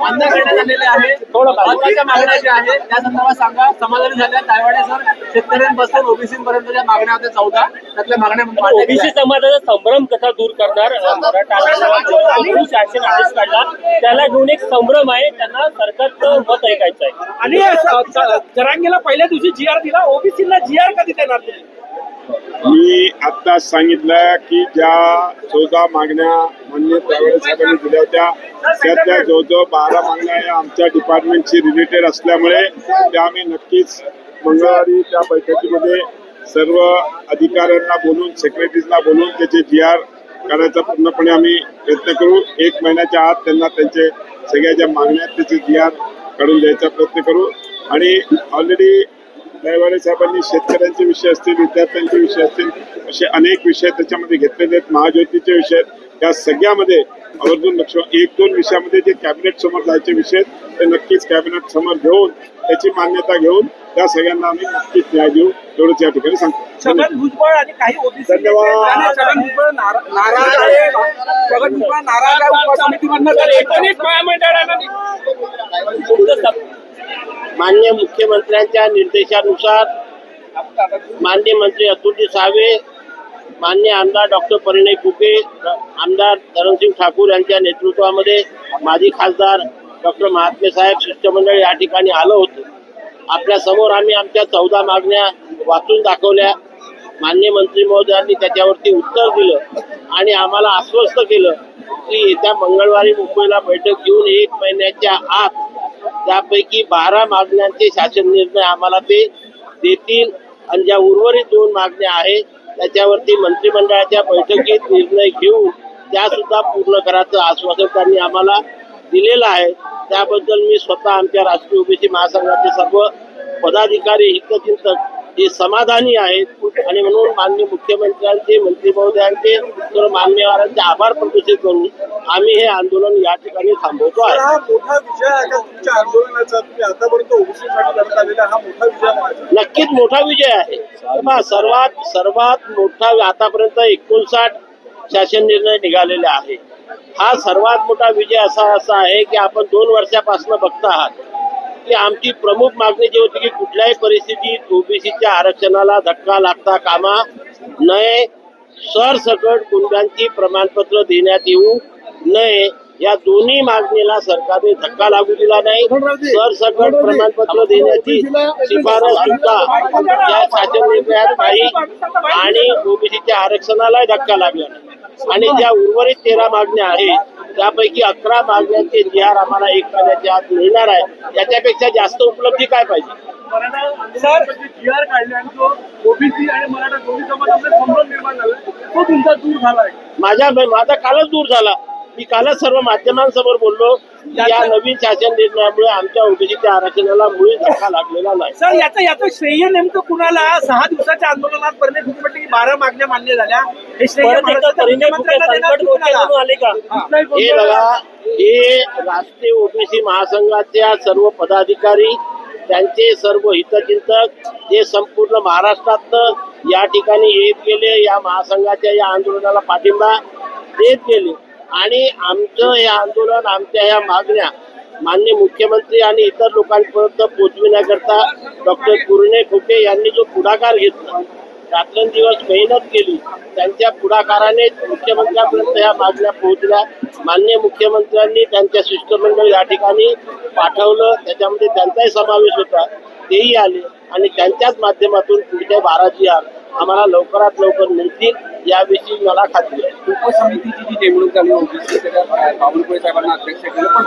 मान्य करण्यात आलेले आहे. महत्त्वाच्या मागण्या ज्या आहेत त्या संदर्भात सांगा. समाधानी झाल्या. त्यावेळेस सर शेतकऱ्यांपासून ओबीसी पर्यंतच्या मागण्या होत्या चौदा. त्यातल्या मागण्या मान्य ओबीसी. समाजाचा संभ्रम कसा दूर करणार? शासन आदेश काढला. त्याला घेऊन एक संभ्रम आहे. त्यांना सरकारचं मत ऐकायचं आहे. आणि जरांगीला पहिल्या दिवशी जी आर दिला. ओबीसीला जी आर कधी देणार तुम्ही? मी आत्ता सांगितलं की ज्या चौदा मागण्या मान्य त्यावेळेस साहेबांनी दिल्या होत्या त्यातल्या जवळजवळ बारा मागण्या या आमच्या डिपार्टमेंटशी रिलेटेड असल्यामुळे त्या आम्ही नक्कीच मंगळवारी त्या बैठकीमध्ये सर्व अधिकाऱ्यांना बोलून सेक्रेटरीजना बोलून त्याचे जी आर करायचा पूर्णपणे आम्ही प्रयत्न करू. एक महिन्याच्या आत त्यांना त्यांचे सगळ्या ज्या मागण्या आहेत त्याचे जी आर काढून द्यायचा प्रयत्न करू. आणि ऑलरेडी दैवाडे साहेबांनी शेतकऱ्यांचे विषय असतील विद्यार्थ्यांचे विषय असतील असे अनेक विषय त्याच्यामध्ये घेतलेले आहेत महाज्योतीचे विषय आहेत. या सगळ्यामध्ये आवर्जून लक्ष एक दोन विषयामध्ये जे कॅबिनेट समोर जायचे विषय आहेत ते नक्कीच कॅबिनेट समोर घेऊन त्याची मान्यता घेऊन त्या सगळ्यांना आम्ही नक्कीच न्याय देऊ. एवढंच या ठिकाणी सांगतो. छगन भुजबळ आणि काही ओबीसी धन्यवाद. नाराज नाराज मान्य मुख्यमंत्र्यांच्या निर्देशानुसार मान्य मंत्री अतुलजी सावे मान्य आमदार डॉक्टर परिणय फुके आमदार धरणसिंग ठाकूर यांच्या नेतृत्वामध्ये माजी खासदार डॉक्टर महात्मे साहेब शिष्टमंडळ या ठिकाणी आलं होतं. आपल्यासमोर आम्ही आमच्या चौदा मागण्या वाचून दाखवल्या. मान्य मंत्री महोदयांनी त्याच्यावरती उत्तर दिलं आणि आम्हाला आश्वस्त केलं की येत्या मंगळवारी मुंबईला बैठक घेऊन एक महिन्याच्या आत त्यापैकी बारा मागण्यांचे शासन निर्णय आम्हाला ते देतील आणि ज्या उर्वरित दोन मागण्या आहेत त्याच्यावरती मंत्रिमंडळाच्या बैठकीत निर्णय घेऊन त्या सुद्धा पूर्ण करायचं आश्वासन त्यांनी आम्हाला दिलेलं आहे. त्याबद्दल मी स्वतः आमच्या राष्ट्रीय ओबीसी महासंघाचे सर्व पदाधिकारी हितचिंतक हे समाधानी आहेत. आणि म्हणून माननीय मुख्यमंत्र्यांचे मंत्री महोदयांचे सर्व मान्यवरांचे आभार प्रदर्शित करून आम्ही हे आंदोलन या ठिकाणी थांबवतो आहे. हा मोठा विजय आहे का तुमच्या आंदोलनाचा? तुम्ही आतापर्यंत ओबीसीसाठी लढत आलेला हा मोठा विजय म्हणायचा नक्कीच मोठा विजय आहे. पहा, सर्वात सर्वात मोठा आतापर्यंत एकोणसाठ शासन निर्णय निघालेले आहे. हा सर्वात मोठा विजय असा असा आहे की आपण दोन वर्षापासून बघता आहात. की आमची प्रमुख मागणी जी होती की कुठल्याही परिस्थितीत ओबीसीच्या आरक्षणाला धक्का लागता कामा नये. सरसकट कुटुंबांची प्रमाणपत्र देण्यात येऊ नये. या दोन्ही मागणीला सरकारने धक्का लागू दिला नाही. सरसकट प्रमाणपत्र देण्याची शिफारस सुद्धा या शासन निर्णयात नाही आणि ओबीसीच्या आरक्षणाला धक्का लागला नाही. आणि ज्या उर्वरित तेरा मागण्या आहेत त्यापैकी अकरा मागण्यांचे आर आम्हाला एक महिन्याच्या आत मिळणार आहे. याच्यापेक्षा जास्त उपलब्धी काय पाहिजे? आहे. माझा कालच दूर झाला. मी कालच सर्व माध्यमांसमोर बोललो. की या नवीन शासन निर्णयामुळे आमच्या ओबीसीच्या आरक्षणाला मुळी धक्का लागलेला नाही. सर याचं याचं श्रेय नेमकं कुणाला? सहा दिवसाच्या आंदोलनात म्हटलं की बारा मागण्या मान्य झाल्या. परत एकदा परिणय फुके संकट आले का? हे. बघा हे राष्ट्रीय ओबीसी महासंघाच्या सर्व पदाधिकारी त्यांचे सर्व हितचिंतक हे संपूर्ण महाराष्ट्रातनं या ठिकाणी येत गेले या महासंघाच्या या आंदोलनाला पाठिंबा देत गेले. आणि आमचं हे आंदोलन आमच्या ह्या मागण्या मान्य मुख्यमंत्री आणि इतर लोकांपर्यंत पोहोचविण्याकरता डॉक्टर कुरणे फुके यांनी जो पुढाकार घेतला रात्रंदिवस मेहनत केली. त्यांच्या पुढाकाराने मुख्यमंत्र्यांपर्यंत या मागण्या पोहोचल्या. मान्य मुख्यमंत्र्यांनी त्यांच्या शिष्टमंडळ या ठिकाणी पाठवलं. त्याच्यामध्ये त्यांचाही समावेश होता. तेही आले. आणि त्यांच्याच माध्यमातून पुढच्या बारा जी आर आम्हाला लवकरात लवकर मिळतील याविषयी मला खात्री आहे. उपसमितीची जी नेमणूक झाली होती त्याच्यात बावनकुळे साहेबांना अध्यक्ष केलं पण